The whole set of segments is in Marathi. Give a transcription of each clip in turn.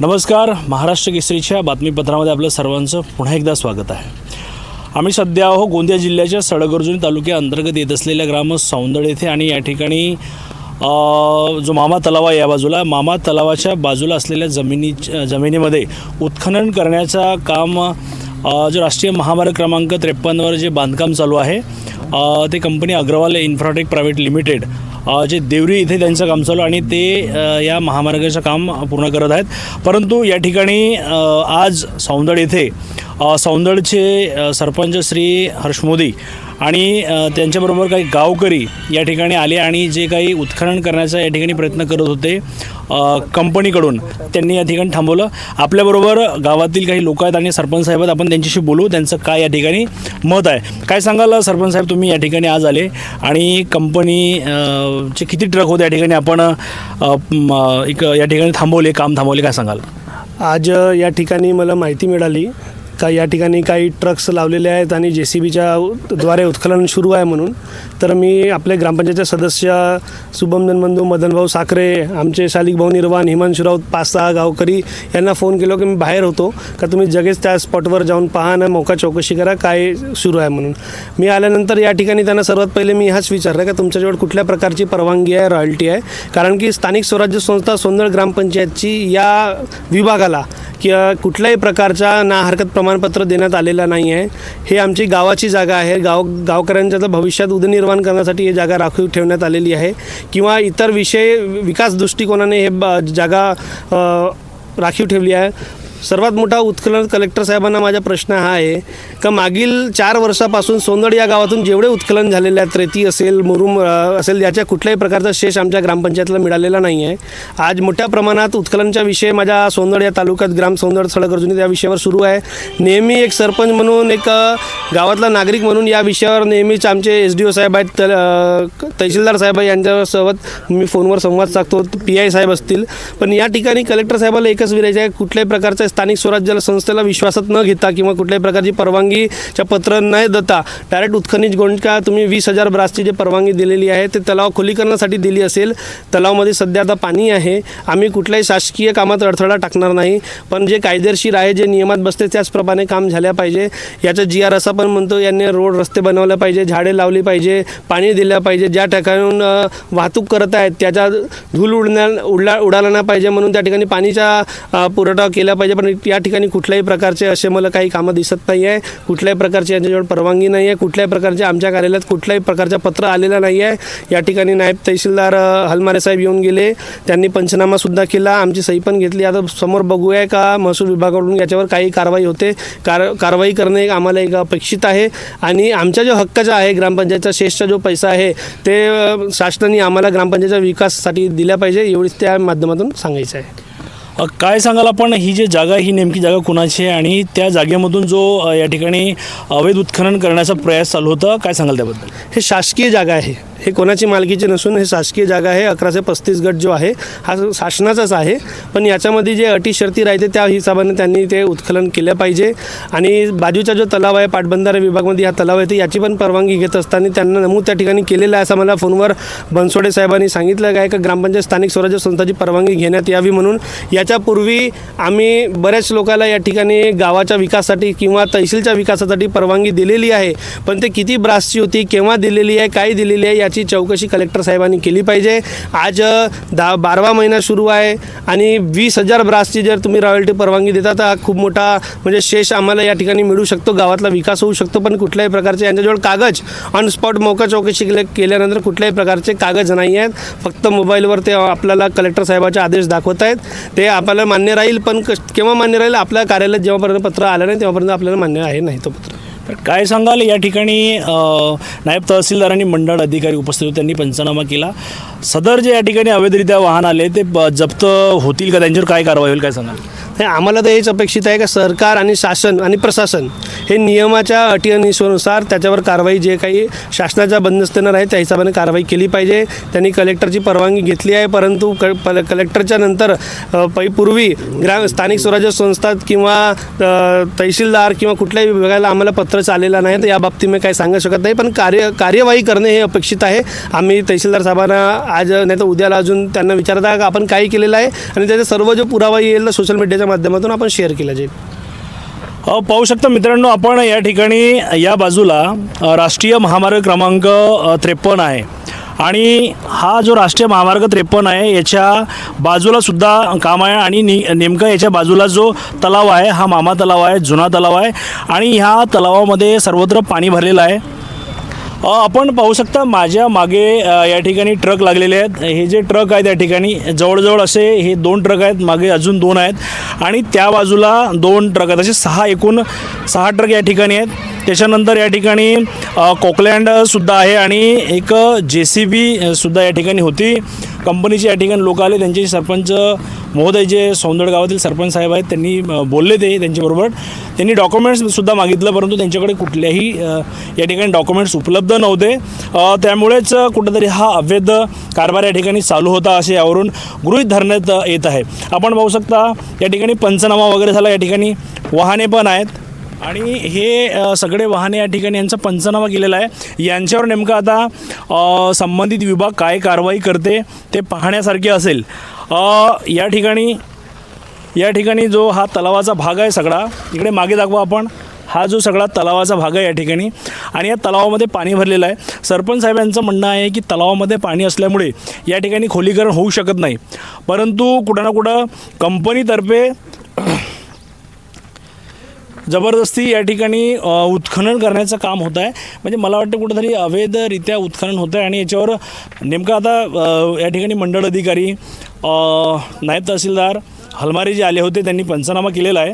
नमस्कार महाराष्ट्र केसरीच्या बातमीपत्रामध्ये आपलं सर्वांचं पुन्हा एकदा स्वागत आहे. आम्ही सध्या आहो गोंदिया जिल्ह्याच्या सडगर्जुनी तालुक्या अंतर्गत येत असलेल्या ग्राम सौंदड येथे आणि या ठिकाणी जो मामा तलाव आहे या बाजूला मामा तलावाच्या बाजूला असलेल्या जमिनी जमिनीमध्ये उत्खनन करण्याचा काम जो राष्ट्रीय महामार्ग क्रमांक त्रेपन्नवर जे बांधकाम चालू आहे ते company Agarwal infratech private limited. जे देवरी इथे त्यांचं काम चालू आणि ते या महामार्गाचं काम पूर्ण करत आहेत. परंतु या ठिकाणी आज सौंदड येथे सौंदडचे सरपंच श्री हर्ष मोदी आणि त्यांच्याबरोबर काही गावकरी या ठिकाणी आले आणि जे काही उत्खनन करण्याचा या ठिकाणी प्रयत्न करत होते कंपनीकडून त्यांनी या ठिकाणी थांबवलं. आपल्याबरोबर गावातील काही लोक आहेत आणि सरपंच साहेब आहेत आपण त्यांच्याशी बोलू त्यांचं काय या ठिकाणी मत आहे. काय सांगाल सरपंच साहेब तुम्ही या ठिकाणी आज आले आणि कंपनी चे किती ट्रक होते या ठिकाणी आपण एक या ठिकाणी थांबवले काम थांबवले काय सांगाल? आज या ठिकाणी मला माहिती मिळाली. का या ठिकाणी काही ट्रक्स लावलेले आहेत आणि जे सी बीच्या द्वारे उत्खनन सुरू आहे म्हणून. तर मी आपले ग्रामपंचायतच्या सदस्य शुभम धनबंधू मदनभाऊ साखरे आमचे शालिकभाऊ निर्वाण हिमांशु राऊत पाच सहा गावकरी यांना फोन केलो की मी बाहेर होतो. का तुम्ही जगेच त्या स्पॉटवर जाऊन पहा ना मोका चौकशी करा काय सुरू आहे म्हणून. मी आल्यानंतर या ठिकाणी त्यांना सर्वात पहिले मी हाच विचारलं का तुमच्याजवळ कुठल्या प्रकारची परवानगी आहे रॉयल्टी आहे? कारण की स्थानिक स्वराज्य संस्था सोनदळ ग्रामपंचायतची या विभागाला किंवा कुठल्याही प्रकारचा ना हरकत प्रमाणपत्र देण्यात आलेलं नाही आहे. हे आमची गावाची जागा आहे. गाव गावकऱ्यांच्या तर भविष्यात उदरनिर्माण करण्यासाठी ही जागा राखीव ठेवण्यात आलेली आहे. किंवा इतर विषय विकास दृष्टिकोनाने हे ब- जागा राखीव ठेवली आहे. सर्वात मोठा उत्खनन कलेक्टर साहेबांना माझा प्रश्न हा आहे का मागील चार वर्षापासून सोनड या गावातून जेवढे उत्खनन झालेले आहेत रेती असेल मुरुम असेल याच्या कुठल्याही प्रकारचा शेष आमच्या ग्रामपंचायतला मिळालेला नाही आहे आज मोठ्या प्रमाणात उत्खननचा विषय माझ्या सोनड या तालुक्यात ग्राम सोंदड सडक अर्जुनी या विषयावर सुरू आहे. नेहमी एक सरपंच म्हणून एक गावातला नागरिक म्हणून या विषयावर नेहमीच आमचे एस डी ओ साहेब आहेत तहसीलदार साहेब आहे यांच्यासोबत मी फोनवर संवाद साधतो पी आय साहेब असतील. पण या ठिकाणी कलेक्टर साहेबाला एकच विरायचं आहे कुठल्याही कुठल्याही स्थानिक स्वराज्य संस्थेला विश्वासात न घेता किंवा कुठल्याही प्रकारची परवानगीच्या पत्र न देता डायरेक्ट उत्खनिज गोंडका तुम्ही वीस हजार ब्रासची जी परवानगी दिलेली आहे ते तलाव खोलीकरणासाठी दिली असेल. तलावमध्ये सध्या आता पाणी आहे. आम्ही कुठल्याही शासकीय कामात अडथळा टाकणार नाही. पण जे कायदेशीर आहे जे नियमात बसते त्याचप्रमाणे काम झाल्या पाहिजे. याचं जी आर असं पण म्हणतो यांनी रोड रस्ते बनवले पाहिजे झाडे लावली पाहिजे पाणी दिलं पाहिजे. ज्या ठिकाणून वाहतूक करत आहेत त्याच्या धूल उडण्या उडला उडाला नाही पाहिजे म्हणून त्या ठिकाणी पाणीचा पुरवठा केला पाहिजे. पण या ठिकाणी कुठल्याही प्रकारचे असे मला काही कामं दिसत नाही आहे कुठल्याही प्रकारची यांच्याजवळ परवानगी नाही आहे कुठल्याही प्रकारचे आमच्या कार्यालयात कुठल्याही प्रकारचं पत्र आलेलं नाही आहे या ठिकाणी नायब तहसीलदार हलमारे साहेब येऊन गेले. त्यांनी पंचनामासुद्धा केला. आमची सही पण घेतली. आता समोर बघूया का महसूल विभागाकडून याच्यावर काही कारवाई होते. कार कारवाई करणे आम्हाला एक अपेक्षित आहे. आणि आमच्या जो हक्काचा आहे ग्रामपंचायतचा शेषचा जो पैसा आहे ते शासनाने आम्हाला ग्रामपंचायतच्या विकासासाठी दिल्या पाहिजे. एवढीच त्या माध्यमातून सांगायचं आहे. काय सांगाल आपण? ही जी जागा ही नेमकी जागा कुणाची आहे? आणि त्या जागेमधून जो या ठिकाणी अवैध उत्खनन करण्याचा प्रयास चालू होता काय सांगाल त्याबद्दल? हे शासकीय जागा आहे. हे कोणाची मालकीचे नसून हे शासकीय जागा आहे. अकराशे पस्तीस गट जो आहे हा शासनाचाच आहे. पण याच्यामध्ये जे अटी शर्ती राहते त्या हिशोबाने त्यांनी ते उत्खनन केलं पाहिजे. आणि बाजूचा जो तलाव आहे पाटबंधारे विभागमध्ये हा तलाव आहे ते याची पण परवानगी घेत असताना त्यांना नमूद त्या ठिकाणी केलेलं आहे असं मला फोनवर बनसोडे साहेबांनी सांगितलं आहे. का ग्रामपंचायत स्थानिक स्वराज्य संस्थाची परवानगी घेण्यात यावी म्हणून. याच्यापूर्वी आम्ही बऱ्याच लोकांना या ठिकाणी गावाच्या विकासासाठी किंवा तहसीलच्या विकासासाठी परवानगी दिलेली आहे. पण ते किती ब्रासची होती केव्हा दिलेली आहे काय दिलेली आहे याची चौकशी कलेक्टर साहेबांनी केली पाहिजे. आज दहा बारावा महिना सुरू आहे आणि वीस हजार ब्रासची जर तुम्ही रॉयल्टी परवानगी देता तर हा खूप मोठा म्हणजे शेष आम्हाला या ठिकाणी मिळू शकतो. गावातला विकास होऊ शकतो पण कुठल्याही प्रकारचे यांच्याजवळ कागद ऑन स्पॉट मोका चौकशी केल्या केल्यानंतर कुठल्याही प्रकारचे कागद नाही आहेत. फक्त मोबाईलवर ते आपल्याला कलेक्टर साहेबाचे आदेश दाखवत आहेत. ते आपल्याला मान्य राहील पण केव्हा मान्य राहील? आपल्या कार्यालयात जेव्हापर्यंत पत्र आलं नाही तेव्हापर्यंत आपल्याला मान्य आहे नाही तो पत्र. तर काय सांगाल? या ठिकाणी नायब तहसीलदार आणि मंडळ अधिकारी उपस्थित होते त्यांनी पंचनामा केला. सदर जे या ठिकाणी अवैधरित्या वाहन आले ते ब- जप्त होतील का? त्यांच्यावर काय कारवाई होईल काय सांगाल? हे आम्हाला तर हेच अपेक्षित आहे का सरकार आणि शासन आणि प्रशासन हे नियमाच्या अटी आणि नियमानुसार त्याच्यावर कारवाई जे काही शासनाच्या बंदस्तेनं आहे त्या हिशोबाने कारवाई केली पाहिजे. त्यांनी कलेक्टरची परवानगी घेतली आहे परंतु क पल- कलेक्टरच्या नंतर पै पूर्वी ग्राम स्थानिक स्वराज्य संस्था किंवा तहसीलदार किंवा कुठल्याही विभागाला आम्हाला पत्र चाललेलं नाही तर या बाबतीत मी काही सांगू शकत नाही. पण कार्य कार्यवाही करणे हे अपेक्षित आहे. आम्ही तहसीलदार साहेबांना आज नाही तर उद्याला अजून त्यांना विचारता का? आपण काय केलेलं आहे. आणि त्याचा सर्व जो पुरावा येईल सोशल मीडियाच्या माध्यमातून आपण शेअर केला जाईल पाहू शकता मित्रांनो आपण या ठिकाणी या बाजूला राष्ट्रीय महामार्ग क्रमांक त्रेपन्न आहे. आणि हा जो राष्ट्रीय महामार्ग त्रेपन्न आहे याच्या बाजूला सुद्धा काम आहे आणि नि नेमकं याच्या बाजूला जो तलाव आहे हा मामा तलाव आहे जुना तलाव आहे. आणि ह्या तलावामध्ये सर्वत्र पाणी भरलेलं आहे. आपण पाहू शकता माझ्या मागे या ठिकाणी ट्रक लागलेले आहेत. हे जे ट्रक आहेत या ठिकाणी जवळजवळ असे हे दोन ट्रक आहेत. मागे अजून दोन आहेत. आणि त्या बाजूला दोन ट्रक आहेत. असे सहा एकूण सहा ट्रक या ठिकाणी आहेत. त्याच्यानंतर या ठिकाणी कोकलँडसुद्धा आहे आणि एक जे सी बी सुद्धा या ठिकाणी होती. कंपनीचे या ठिकाणी लोक आले. त्यांचे सरपंच महोदय जे सौंदड गावातील सरपंच साहेब आहेत त्यांनी बोलले ते त्यांच्याबरोबर. त्यांनी डॉक्युमेंट्ससुद्धा मागितलं परंतु त्यांच्याकडे कुठल्याही या ठिकाणी डॉक्युमेंट्स उपलब्ध नव्हते. त्यामुळेच कुठंतरी हा अवैध कारभार या ठिकाणी चालू होता असे यावरून गृहीत धरण्यात येत आहे. आपण पाहू शकता या ठिकाणी पंचनामा वगैरे झाला या ठिकाणी वाहने पण आहेत. आणि हे सगळे वाहने या ठिकाणी यांचा पंचनामा केलेला आहे. यांच्यावर नेमकं आता संबंधित विभाग काय कारवाई करते ते पाहण्यासारखे असेल. या ठिकाणी या ठिकाणी जो हा तलावाचा भाग आहे सगळा इकडे मागे दाखवा आपण हा जो सगळा तलावाचा भाग आहे या ठिकाणी आणि या तलावामध्ये पाणी भरलेलं आहे. सरपंच साहेब यांचं म्हणणं आहे की तलावामध्ये पाणी असल्यामुळे या ठिकाणी खोलीकरण होऊ शकत नाही. परंतु कुठं ना कुठं कंपनीतर्फे जबरदस्ती या ठिकाणी उत्खनन करण्याचं काम होत आहे. म्हणजे मला वाटतं कुठंतरी अवैधरित्या उत्खनन होतं आहे आणि याच्यावर नेमकं आता या ठिकाणी मंडळ अधिकारी नायब तहसीलदार हलमारे जे आले होते त्यांनी पंचनामा केलेला आहे.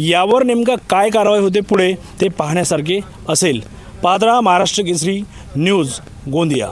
यावर नेमका काय कारवाई होते पुढे ते पाहण्यासारखे असेल. पात्रा महाराष्ट्र केसरी न्यूज गोंदिया.